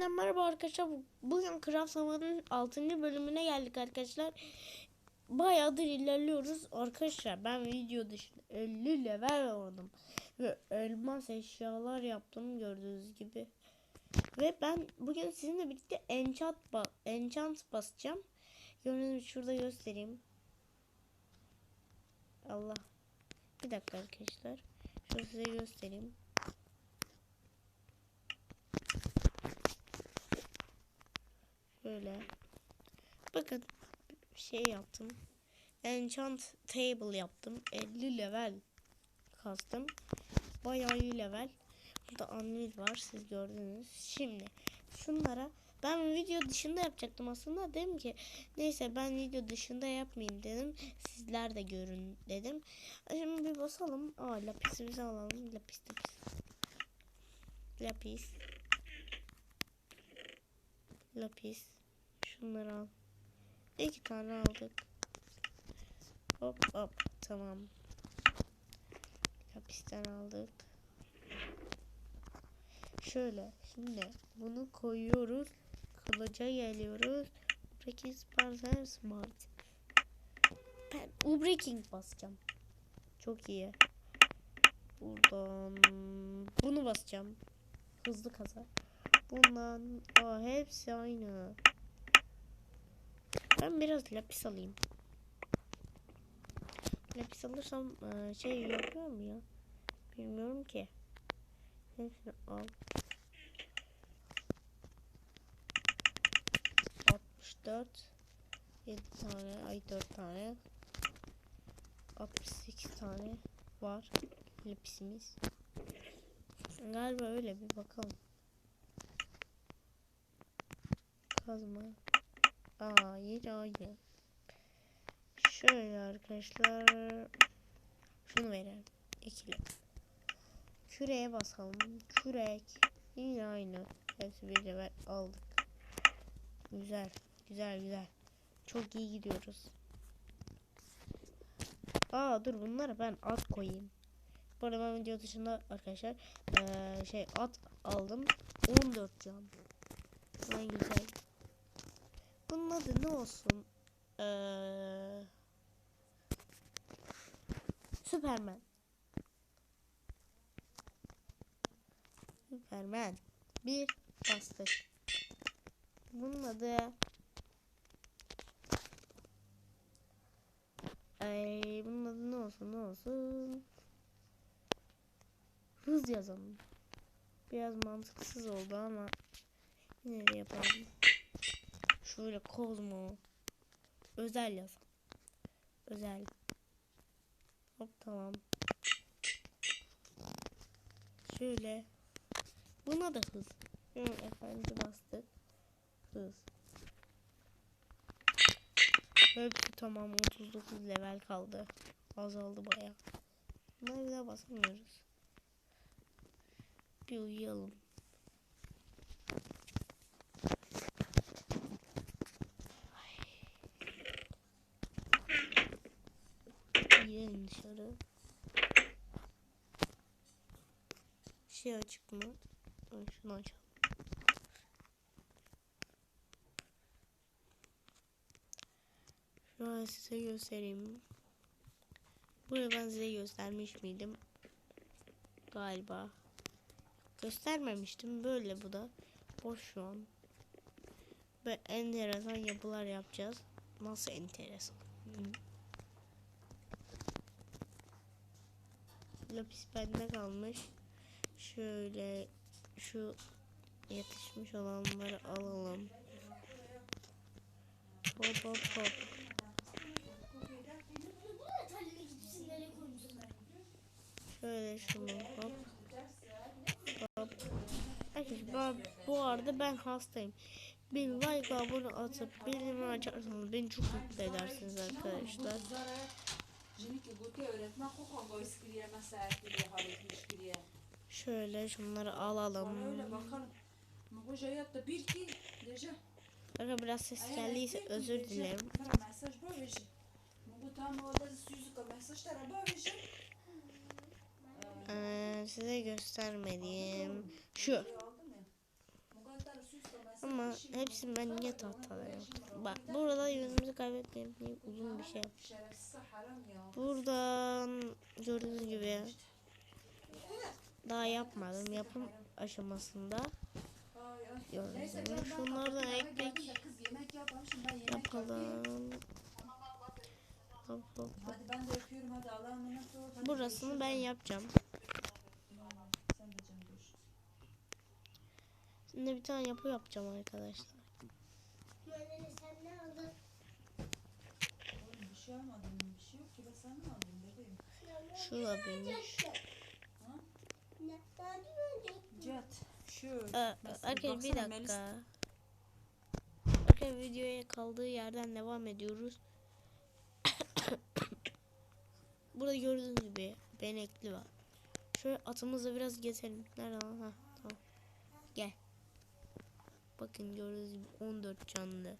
Yeniden merhaba arkadaşlar. Bugün Craft Sava'nın 6. bölümüne geldik arkadaşlar. Bayağıdır ilerliyoruz. Arkadaşlar ben video dışında 50 level oldum. Ve elmas eşyalar yaptım gördüğünüz gibi. Ve ben bugün sizinle birlikte enchant, ba enchant basacağım. Gördüğünüz şurada göstereyim. Allah. Bir dakika arkadaşlar. Şunu size göstereyim. Şöyle. Bakın şey yaptım. Enchant table yaptım. 50 level kastım. Bayağı iyi level. Burada anvil var siz gördünüz. Şimdi şunlara ben video dışında yapacaktım aslında. Dedim ki neyse ben video dışında yapmayayım dedim. Sizler de görün dedim. Şimdi bir basalım. Aa lapisimizi alalım. Lapis lapis. Lapis. Lapis. Şunları al. İki tane aldık. Hop hop. Tamam. Lapisten aldık. Şöyle. Şimdi bunu koyuyoruz. Kılıca geliyoruz. Breaking Spartan Smart. Ben U-Breaking basacağım. Çok iyi. Buradan bunu basacağım. Hızlı kaza. Bundan aa, hepsi aynı. Ben biraz lapis alayım. Lapis alırsam e, şey yapıyor mu ya? Bilmiyorum ki. Hepsini al. 64 7 tane ay 4 tane 68 tane var lapisimiz. Galiba öyle bir bakalım. Kazma. Yine aynı. Şöyle arkadaşlar. Şunu verelim. İkili. Küreye basalım. Kürek. Yine aynı. Hepsi bir level aldık. Güzel. Güzel güzel. Çok iyi gidiyoruz. Aa dur bunları ben at koyayım. Bu arada ben video dışında arkadaşlar ee, şey at aldım. 14 can. Ne güzel. Bunun adı ne olsun? Ee, Süpermen. Süpermen. Bir bastık. Bunun adı Ay, bunun adı ne olsun ne olsun? Hız yazalım. Biraz mantıksız oldu ama yine de yapalım. Şöyle Kozmo. Özel yaz. Özel. Hop tamam. Şöyle. Buna da hız. Şöyle efendi bastık. Hız. Hepsi tamam 39 level kaldı. Azaldı baya. Bunları bir daha basamıyoruz. Bir uyuyalım. Şey açık mı? Şunu açalım. An size göstereyim. Burayı ben size göstermiş miydim? Galiba. Göstermemiştim. Böyle bu da. Boş şu an. Ve enteresan yapılar yapacağız. Nasıl enteresan? Hı. Lapis bende kalmış. Şöyle şu yetişmiş olanları alalım. Hop hop hop. Şöyle şunu hop. Hop. Arkadaşlar bu arada ben hastayım. Bir like abone atıp bildirimleri açarsanız beni çok mutlu edersiniz arkadaşlar. Şöyle şunları alalım. Öyle bakalım. Bakın biraz ses geldiyse özür dilerim. Ee, size göstermediğim şu. Tara Ama hepsini ben niye tahtada yaptım? Bak burada yüzümüzü kaybetmeyelim uzun bir şey ya. Buradan gördüğünüz gibi daha yapmadım. Yapım aşamasında gördüğünüz Şunlardan ekmek yapalım. Hop hop. Hadi Burasını ben yapacağım. Şimdi bir tane yapı yapacağım arkadaşlar. Şurada büyümüş. Cet. Şu. Aa, Mesela Arkadaşlar bir dakika. Arkadaşlar videoya kaldığı yerden devam ediyoruz. Burada gördüğünüz gibi benekli var. Şöyle atımızı biraz gezelim. Nerede lan? Ha, tamam. Gel. Bakın gördüğünüz gibi 14 canlı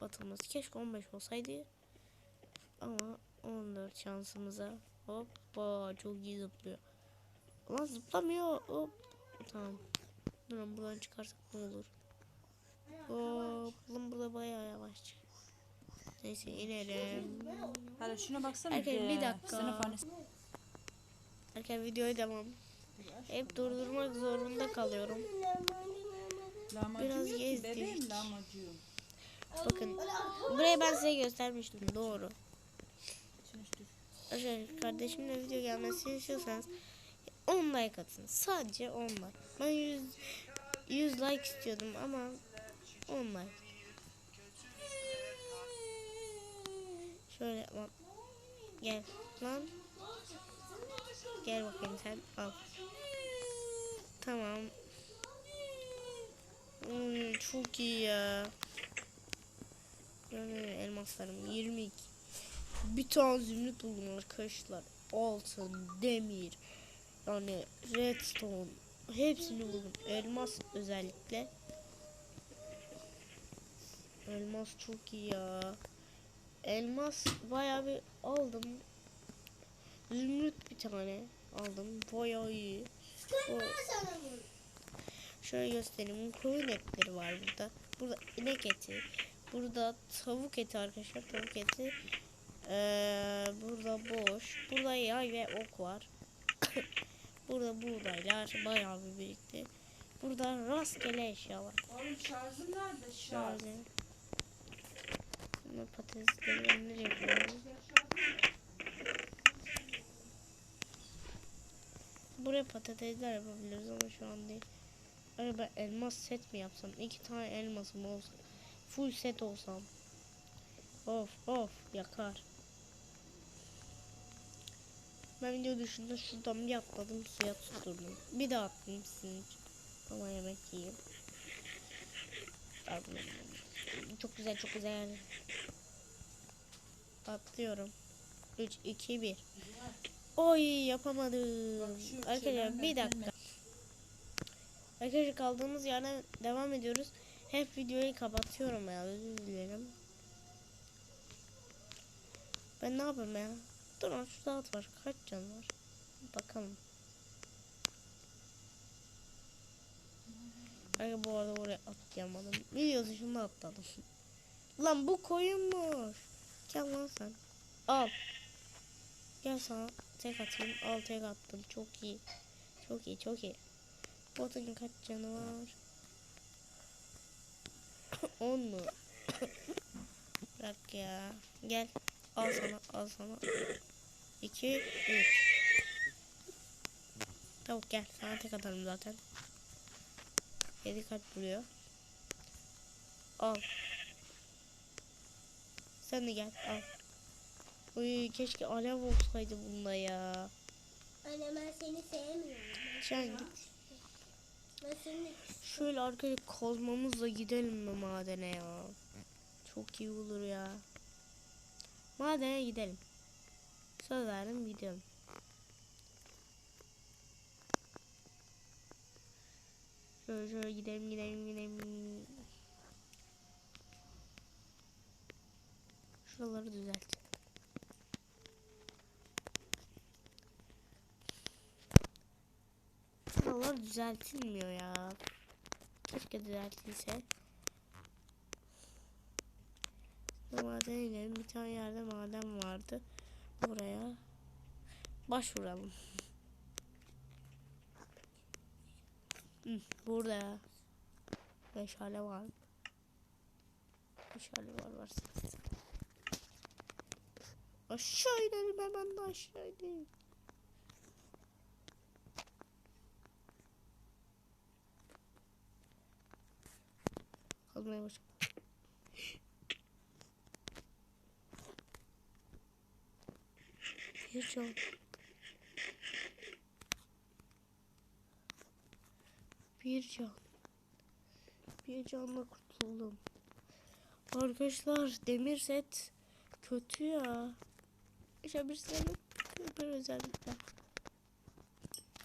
atımız. Keşke 15 olsaydı. Ama 14 şansımıza. Hoppa çok iyi zıplıyor. Lan zıplamıyor. Hop. Tamam. Durun buradan çıkarsak ne olur? Hop. Lan burada bayağı yavaş. Neyse inelim. Hadi şuna baksana. Arkadaşlar, bir dakika. Arkadaşlar videoya devam. Hep durdurmak zorunda kalıyorum. Biraz gezdik. Bakın. Burayı ben size göstermiştim. Doğru. Arkadaşlar kardeşimle video gelmesini istiyorsanız 10 like atın. Sadece 10 like. Ben 100, 100 like istiyordum ama 10 like. Şöyle lan. Gel lan. Gel bakayım sen al. Tamam. Hmm, çok iyi ya. Yani elmaslarım 22. Bir tane zümrüt buldum arkadaşlar. Altın, demir, yani redstone hepsini buldum. Elmas özellikle. Elmas çok iyi ya. Elmas bayağı bir aldım. Zümrüt bir tane aldım. Bayağı iyi. O, şöyle göstereyim. Koyun etleri var burada. Burada inek eti. Burada tavuk eti arkadaşlar. Tavuk eti. Ee, burada boş. Burada yay ve ok var. Burada buğdaylar bayağı bir birikti. Burada rastgele eşya var. Oğlum şarjın nerede şarj? Şöyle. Şimdi patatesleri nereye koyayım? Buraya patatesler yapabiliriz ama şu an değil. Acaba elmas set mi yapsam? İki tane elmasım olsa. Full set olsam. Of of yakar. Ben video dışında şuradan bir atladım suya tutturdum. Bir daha attım sizin için. Ama yemek yiyeyim. Çok güzel çok güzel. Atlıyorum. 3, 2, 1. Oy yapamadım. Arkadaşlar bir dakika. Arkadaşlar kaldığımız yerden devam ediyoruz. Hep videoyu kapatıyorum ya özür dilerim. Ben ne yapayım ya? Dur şurada at var. Kaç can var? Bakalım. Ay bu arada oraya atlayamadım. Video dışında atladım. lan bu koyunmuş. Gel lan sen. Al. Gel sana tek atayım. Al tek attım. Çok iyi. Çok iyi çok iyi. Botun kaç canı var? 10 mu? Bırak ya. Gel. Al sana al sana. 2 3 Tavuk gel. Sana tek atarım zaten. 7 kalp vuruyor. Al. Sen de gel al. Uy keşke alev olsaydı bunda ya. Anne ben seni sevmiyorum. Sen git. Ben seni Şöyle arkaya kazmamızla gidelim mi madene ya? Çok iyi olur ya. Madene gidelim. Söz verdim gidelim. Şöyle şöyle gidelim gidelim gidelim. Şuraları düzelt. Şuralar düzeltilmiyor ya. Keşke düzeltilse. Maden inelim. Bir tane yerde maden vardı. Buraya başvuralım. Hı, burada meşale var. Meşale var var. Aşağı inelim hemen de aşağı inelim. Kazmaya başladım. Bir can. Bir can. Bir canla kurtuldum. Arkadaşlar demir set kötü ya. Yaşa bir senin özellikle.